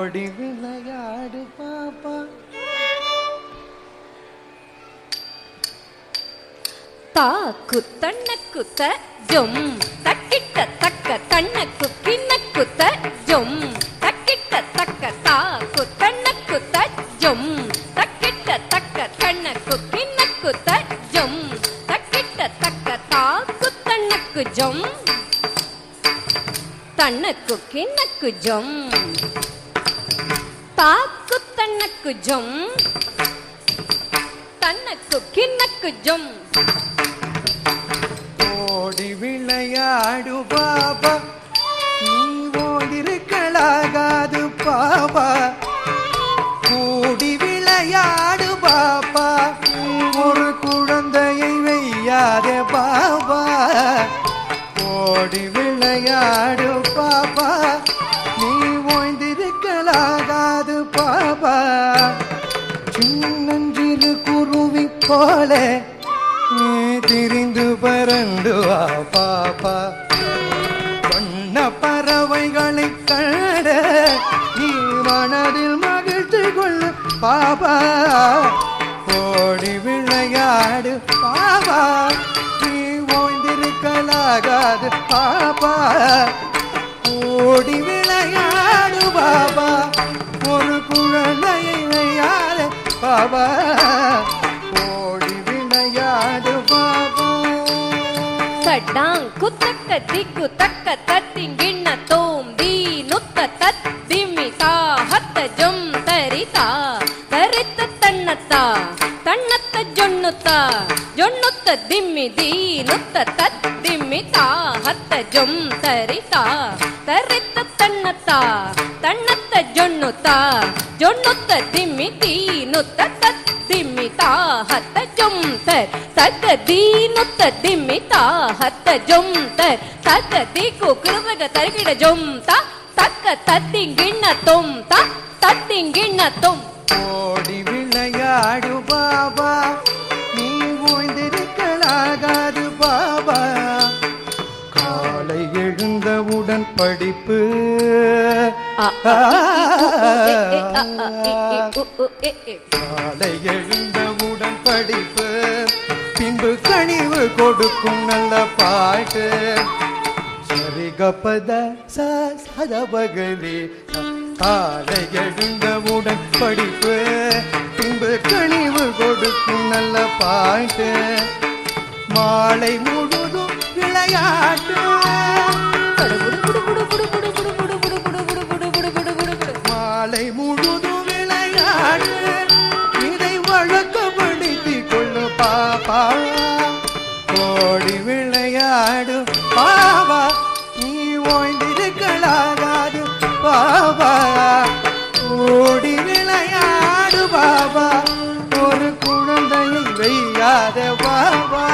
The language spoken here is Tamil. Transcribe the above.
ஓடி விளையாடு பாப்பா. தாக்கு தன்ன ஜொம். தக்கிட்ட தக்க தண்ணக்கு குத்தின குத்த ஜொம். தக்கிட்ட தக்க தாக்கு தன்ன குத்த ஜொம். தக்கிட்ட தக்க தன்ன குத்தின குத்த ஜொம். தக்கிட்ட தக்க தாக்கு தன்னக்கு ஜொம். தன்னக்கு கிண்ணக்கு ஜொம். ஓடி விளையாடு பாபா நீ ஓடிருக்கலாகாது பாபா. கூடி விளையாடு பாப்பா ஒரு குழந்தையை வெய்யாதே பாபா. ஓடி விளையாடு பாப்பா நீ ஓய்ந்திருக்கலாகாது பாபா சின்னஞ்சிறு குருவி போல நீ திரிந்து பறந்து வா பாப்பா வண்ண பறவைகளை கட நீ மனதில் மகிழ்ச்சி கொள்ளு பாபா. ஓடி விளையாடு பாபா. நீ ஓய்ந்திருக்கலாகாது பாபா. ஓடி விளையாடு சடாங்கு தக்க திக்கு தக்க தட்டிங்கிண்ண தோம்பி நுத்த தத்திமி தாஹத்த ஜம் தரிதா. தரித்த தன்னத்தா தன்னத்த ஜொன்னுத்தா. ஜொன்னுத்த திம்மி தீ நுத்த தத்திமி தாஹத்த ஜம் தரிதா. தரித்த தன்னத்தா தன்ன ನೊತ್ತ ಜೊನ್ನೊತ್ತ ದಿಮ್ಮಿ ತೀ ನೊತ್ತ ತತ್ ದಿಮ್ಮಿ ತಾ ಹತ್ತ ಜೊಂತರ್ ತತ್ತ ದೀ ನೊತ್ತ ದಿಮ್ಮಿ ತಾ ಹತ್ತ ಜೊಂತರ್ ತತ್ತ ದಿಕ್ಕು ಕೃಪಗ ತರಗಿಡ ಜೊಂತ தக்க தத்திங்கிண்ண தொம் த தத்திங்கிண்ண தொம் ஓடி விளையாடு பாபா நீ ஓய்ந்திருக்கலாகாது பாபா காலை எழுந்தவுடன் படிப்பு காலை எழுந்தவுடன் படிப்பு பின்பு கனிவு கொடுக்கும் நல்ல பாட்டு. சரி கப்பத சதபகரி காலை எழுந்தவுடன் படிப்பு பின்பு கனிவு கொடுக்கும் நல்ல பாட்டு. மாலை முழுதும் விளையாட்டு. ஓடி விளையாடு. பாபா நீ ஓய்ந்திருக்கலாகாது. பாபா ஓடி விளையாடு பாபா ஒரு குழந்தையை வெய்யாத பாபா